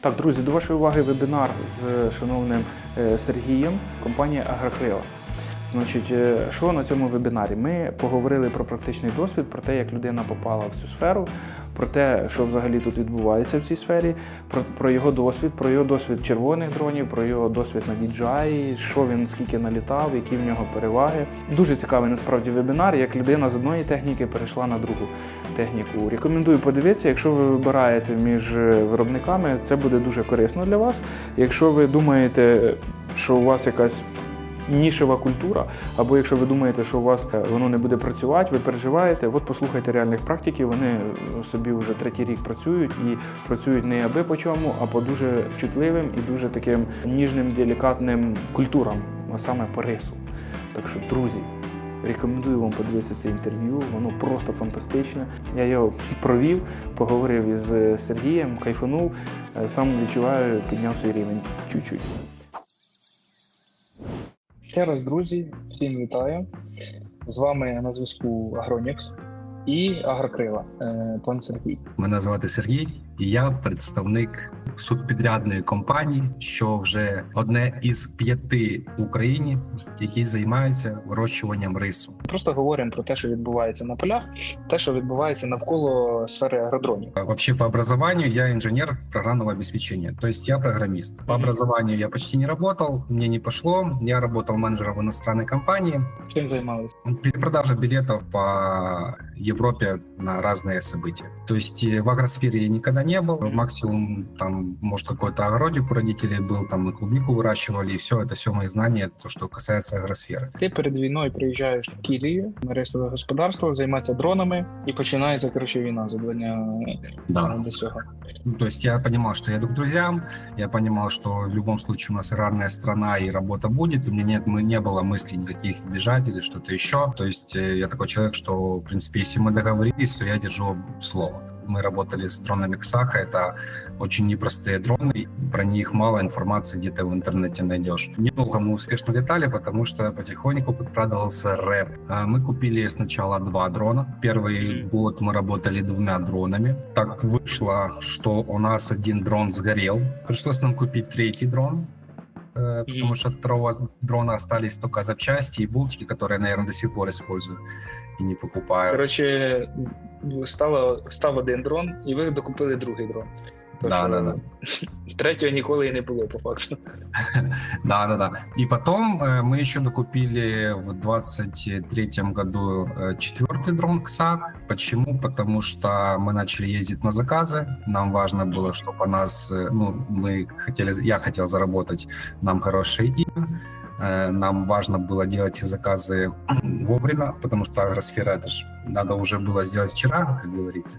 Так, друзі, до вашої уваги вебінар з шановним е, Сергієм, компанія Агрокрила. Значить, е, що на цьому вебінарі? Ми поговорили про практичний досвід, про те, як людина попала в цю сферу, про те, що взагалі тут відбувається в цій сфері, про, про його досвід, про його досвід червоних дронів, про його досвід на DJI, що він скільки налітав, які в нього переваги. Дуже цікавий насправді вебінар, як людина з одної техніки перейшла на другу техніку. Рекомендую подивитися, якщо ви вибираєте між е, виробниками, це буде дуже корисно для вас. Якщо ви думаєте, що у вас якась нішева культура, або якщо ви думаєте, що у вас е, воно не буде працювати, ви переживаєте, от послухайте реальних практиків, вони е, собі вже третій рік працюють і працюють не аби по чому, а по дуже чутливим і дуже таким ніжним, делікатним культурам, а саме по рису. Так що, друзі, Рекомендую вам подивитися це інтерв'ю, воно просто фантастичне. Я його провів, поговорив із е, Сергієм, кайфанув, сам відчуваю, підняв свій рівень чуть-чуть. Ще раз, друзі, всім вітаю. З вами на зв'язку Агронікс і Агрокрила, е, пан Сергій. Мене звати Сергій, і я представник субпідрядної компанії, що вже одне із п'яти в Україні, які займаються вирощуванням рису. Просто говоримо про те, що відбувається на полях, те, що відбувається навколо сфери агродронів. А Вообще по образованию я инженер программного обеспечения, то есть я программист. По Мгм. образованию я почти не работал, мне не пошло. Я работал менеджером в иностранной компании, Чим займалися? перепродажа билетов по Европе на разные события. То есть э, в агросфере я никогда не был. Максимум там, может, какой-то огородик у родителей был, там мы клубнику выращивали, и все, это все мои знания, то, что касается агросферы. Ти перед війною приїжджаєш в Кілію, на рейсове господарство, займається дронами, і починається коротше війна за два дня е, до цього. Ну, То есть я понимал, что я иду к друзьям, я понимал, что в любом случае у нас аграрная страна и работа будет, у меня нет, мы, не было мыслей никаких бежать или что-то еще. То есть э, я такой человек, что, в принципе, если мы договорились, то я держу слово. Мы работали с дронами Ксаха, это очень непростые дроны, про них мало информации где-то в интернете найдешь. Недолго мы успешно летали, потому что потихоньку подкрадывался рэп. А Мы купили сначала два дрона. Первый год мы работали двумя дронами. Так вышло, что у нас один дрон сгорел. Пришлось нам купить третий дрон, э, потому что от второго дрона остались только запчасти и бултики, которые наверное, до сих пор использую и не покупаю. Короче, стало, став один дрон, і ви докупили другий дрон. То, Да, що да, да. Третього ніколи і не було, по факту. Да, да, да. И потом э, мы еще докупили в 23 году э, четвертый дрон КСАХ. Почему? Потому что мы начали ездить на заказы. Нам важно было, чтобы у нас, э, ну, мы хотели, я хотел заработать нам хорошие имя. Э, Нам важно было делать эти заказы вовремя, потому что агросфера это ж надо уже было сделать вчера, как говорится.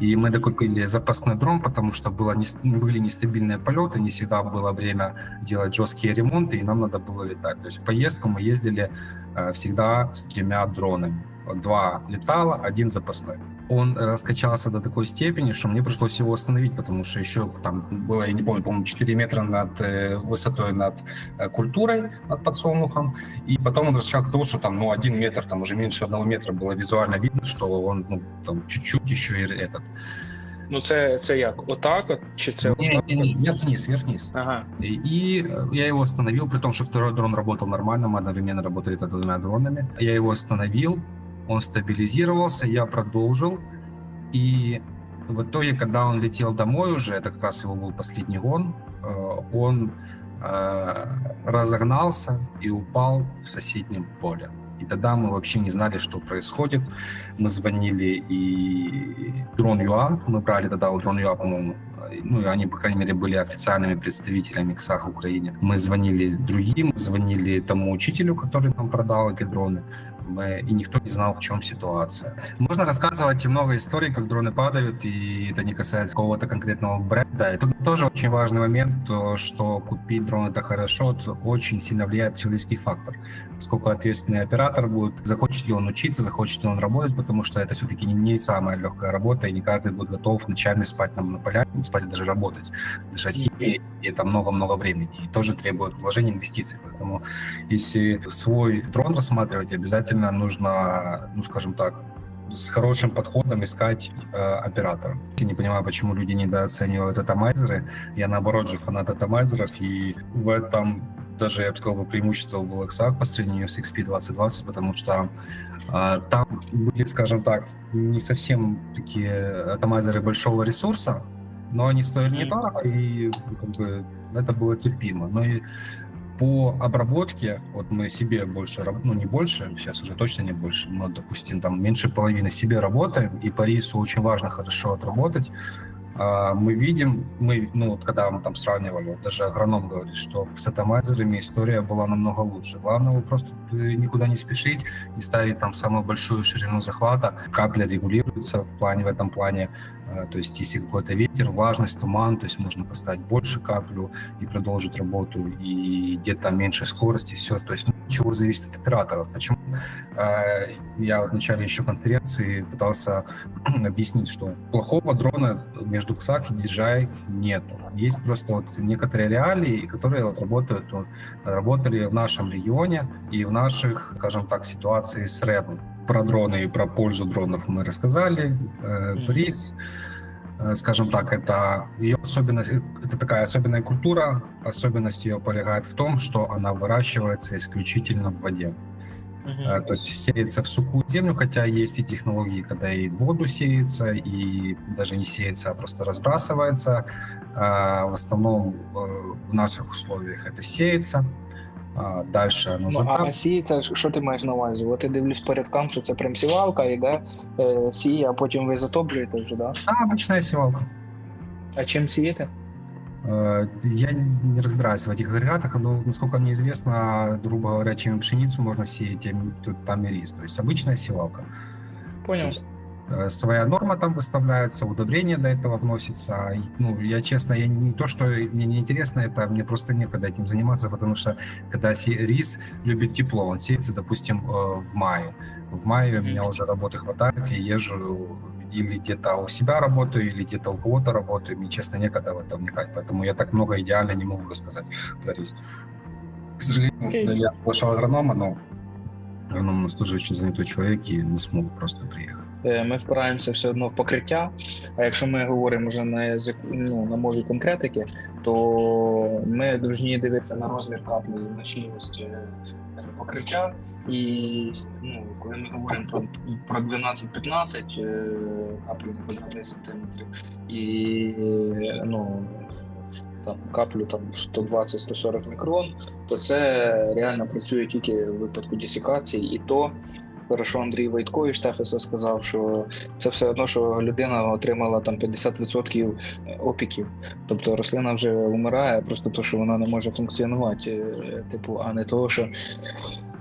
И мы докупили запасной дрон, потому что было не, были нестабильные полеты, не всегда было время делать жесткие ремонты, и нам надо было летать. То есть в поездку мы ездили э, всегда с тремя дронами. Два летало, один запасной. Он раскачался до такой степени, что мне пришлось его остановить, потому что еще там было, я не помню, по-моему, 4 метра над э, высотой над э, культурой, над подсолнухом. И потом он раскачал до того, что там, ну, один метр, там уже меньше одного метра было визуально видно, что он, ну, там, чуть-чуть еще и этот. Ну, це, це як? Отак? От, чи це Не, отак? не, не, вверх-вниз, вверх-вниз. Ага. И, и э, я его остановил, при том, что второй дрон работал нормально, мы одновременно работали тогда двумя дронами. Я его остановил, он стабилизировался, я продолжил. И в итоге, когда он летел домой уже, это как раз его был последний гон, э, он э, разогнался и упал в соседнем поле. И тогда мы вообще не знали, что происходит. Мы звонили и дрон ЮА, мы брали тогда у дрон ЮА, по-моему, э, ну, они, по крайней мере, были официальными представителями КСАХ в Украине. Мы звонили другим, звонили тому учителю, который нам продал эти дроны, и никто не знал, в чем ситуация. Можно рассказывать много историй, как дроны падают, и это не касается какого-то конкретного бренда. И тут тоже очень важный момент, то, что купить дрон это хорошо, это очень сильно влияет человеческий фактор. Сколько ответственный оператор будет, захочет ли он учиться, захочет ли он работать, потому что это все-таки не, не самая легкая работа, и не каждый будет готов ночами спать там на полях, не спать, даже работать, дышать химией, и это много-много времени, и тоже требует вложений, инвестиций. Поэтому если свой дрон рассматривать, обязательно нужно, ну скажем так, с хорошим подходом искать э, оператора. Я не понимаю, почему люди недооценивают атомайзеры. Я, наоборот, же фанат атомайзеров, и в этом даже, я бы сказал, преимущество у LXA по сравнению с XP 2020, потому что э, там были, скажем так, не совсем такие атомайзеры большого ресурса, но они стоили недорого, и как бы это было терпимо. Но и по обработке, вот мы себе больше, ну не больше, сейчас уже точно не больше, но, допустим, там меньше половины себе работаем, и по рису очень важно хорошо отработать. А, Мы видим, мы, ну, вот когда мы там сравнивали, вот даже агроном говорит, что с атомайзерами история была намного лучше. Главное, вы просто никуда не спешить, не ставить там самую большую ширину захвата. Капля регулируется в плане, в этом плане. Э, То есть, если какой-то ветер, влажность, туман, то есть можно поставить больше каплю и продолжить работу, и где-то меньше скорости, все. То есть, ну, чего зависит от оператора. Почему я в начале еще конференции пытался объяснить, что плохого дрона между XAC и DJI нету. Есть просто вот некоторые реалии, которые вот работают, вот, работали в нашем регионе и в наших, скажем так, ситуации с Red. Про дроны и про пользу дронов мы рассказали. Э, Мгм. Приз, э, скажем так, это ее особенность, э, это такая особенная культура. Особенность ее полягает в том, что она выращивается исключительно в воде. Э, То есть сеется в сухую землю, хотя есть и технологии, когда и в воду сеется, и даже не сеется, а просто разбрасывается. А В основном э, в наших условиях это сеется. А Дальше оно Ну, а, а закап- сіється, що ти маєш на увазі? От я дивлюсь по рядкам, що це прям сівалка іде, е, сіє, а потім ви затоплюєте вже, да? А, обычная севалка. А чим сієте? Э, Я не разбираюсь в этих агрегатах, но, насколько мне известно, грубо говоря, чем пшеницу можно сеять, тем тут там и рис. То есть обычная севалка. То Поняв. есть, э, своя норма там выставляется, удобрение до этого вносится. Ну, я честно, я не то, что мне не интересно это, мне просто некогда этим заниматься, потому что когда рис любит тепло, он сеется, допустим, э, в мае. В мае у меня уже работы хватает, я езжу или где-то у себя работаю, или где-то у кого-то работаю. Мне, честно, некогда в это вникать, поэтому я так много идеально не могу рассказать про рис. К сожалению, да, я приглашал агронома, но агроном у нас тоже очень занятой человек и не смог просто приехать. Е, Ми впираємося все одно в покриття. А якщо ми говоримо вже на язик, ну, на мові конкретики, то ми повинні дивитися на розмір каплі і на щільність е, покриття. І ну, коли ми говоримо про, про 12-15 е, каплю на квадратний сантиметр, і е, ну, там, каплю там 120-140 мікрон, то це реально працює тільки в випадку десікації, і то Хорошо, Андрій Войтко із Штефеса сказав, що це все одно, що людина отримала там 50% опіків. Тобто рослина вже вмирає, просто то, що вона не може функціонувати, е, типу, а не того, що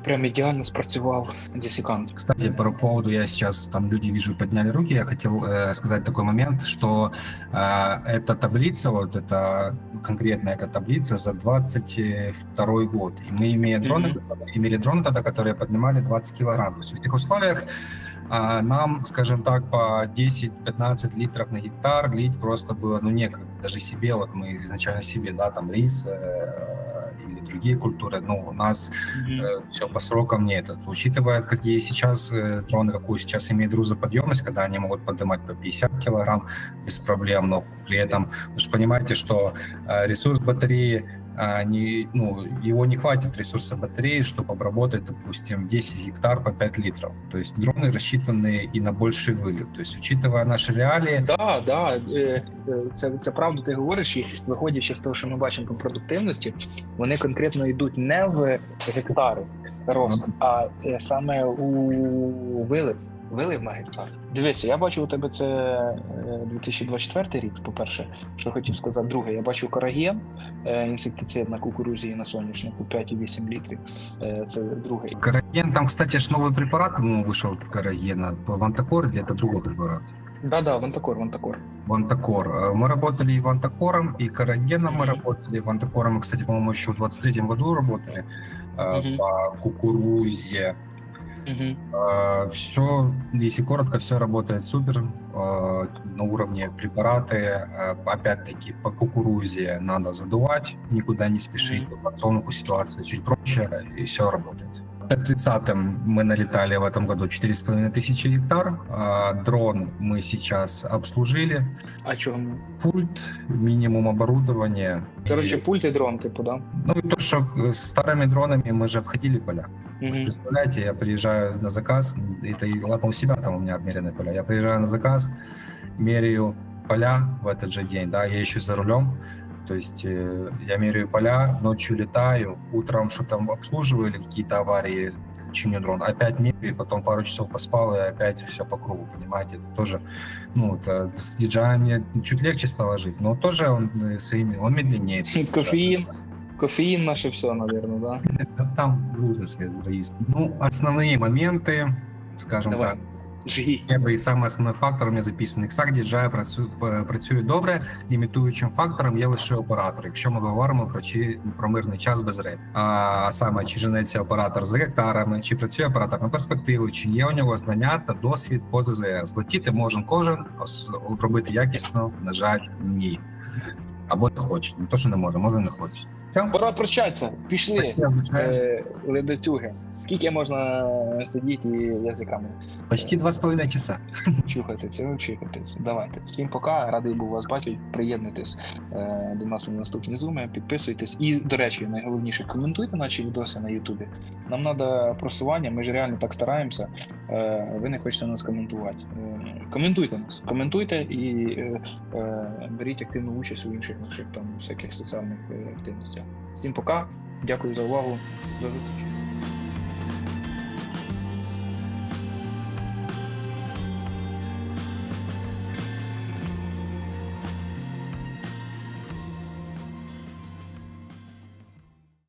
прям ідеально спрацював десікант. Кстати, по поводу, я сейчас там люди вижу подняли руки, я хотел э, сказать такой момент, что э, эта таблица, вот это конкретно эта таблица за 22 год. И мы имеем дроны, имели дроны тогда, которые поднимали 20 килограмм. То есть в этих условиях а, нам, скажем так, по 10-15 литров на гектар лить просто было, ну, некогда. Даже себе, вот мы изначально себе, да, там рис э, другие культуры, ну, у нас все по срокам не этот. Учитывая, какие сейчас э, дроны, какую сейчас имеют грузоподъемность, когда они могут поднимать по 50 килограмм без проблем, но при этом вы же понимаете, что э, ресурс батареи а, не, ну, его не хватит ресурса батареи, чтобы обработать, допустим, 10 гектар по 5 литров. То есть дроны рассчитаны и на больший вылив. То есть, учитывая наши реалии, Да, да, е, е, це, це правда, ти говориш, і виходячи з того, що ми бачимо по продуктивності, вони конкретно йдуть не в гектари рост, а е, саме у вилив. Вилив на гектар. Дивися, я бачу у тебе це е, 2024 рік, по-перше, що хотів сказати. Друге, я бачу караген, е, інсектицид на кукурузі і на соняшнику 5,8 літрів. Е, Це друге. караген, там, кстати, ж новый препарат, по-моему, вышел от карагена, Вантакор или это другой препарат? Да-да, вантакор, вантакор. Вантакор. Э, Мы работали и Вантакором, и Карагеном мы Мгм. работали. Вантакором мы, кстати, по-моему, еще в 23 году работали э, Мгм. по кукурузе. Угу. Все, если коротко, все работает супер. Э, На уровне препараты, э, опять-таки, по кукурузе надо задувать, никуда не спешить. По подсолнуху ситуация чуть проще, и все работает. Т-30 мы налетали в этом году 4,5 тысячи гектар. А дрон мы сейчас обслужили. А чому? Пульт, минимум оборудования. Коротше, И- пульт і дрон, типу, да? Ну и то, что э, с старыми дронами мы же обходили поля. Вы Мгм. Представляете, я приезжаю на заказ, это ладно у себя там у меня обмерены поля. Я приезжаю на заказ, меряю поля в этот же день, да, я еще за рулем. То есть э, я меряю поля, ночью летаю, утром что там обслуживаю или какие-то аварии, чиню дрон, опять меряю, потом пару часов поспал и опять все по кругу, понимаете, это тоже, ну, это с DJI мне чуть легче стало жить, но тоже он э, своими, он медленнее. Кофеїн. Кофеїн наше все, наверное, да? Там грузно свет есть. Ну, основные моменты, скажем Давай. так, Жги. Перший і самий основний фактор у мене записаний. XAC DJI працює, працює добре. Лімітуючим фактором є лише оператор. Якщо ми говоримо про чи про мирний час без рейд. А, а саме чи женеться оператор з гектарами, чи працює оператор на перспективу, чи є у нього знання та досвід по ЗЗР. Злетіти може кожен робити якісно. На жаль, ні. Або не хоче. Не то, що не може, може не хоче. Пора прощатися. Пішли. Е, ледацюги. Скільки можна сидіти язиками? Почти два з половиною часа. Чухатися, ну чухатися. Давайте. Всім пока. Радий був вас бачити. Приєднуйтесь е, до нас на наступні зуми, підписуйтесь. І, до речі, найголовніше, коментуйте наші відоси на Ютубі. Нам треба просування, ми ж реально так стараємося. Е, ви не хочете нас коментувати. Е, коментуйте нас, коментуйте і е, е, беріть активну участь у інших наших там всяких соціальних е, активностях. Всім пока. Дякую за увагу. До зустрічі.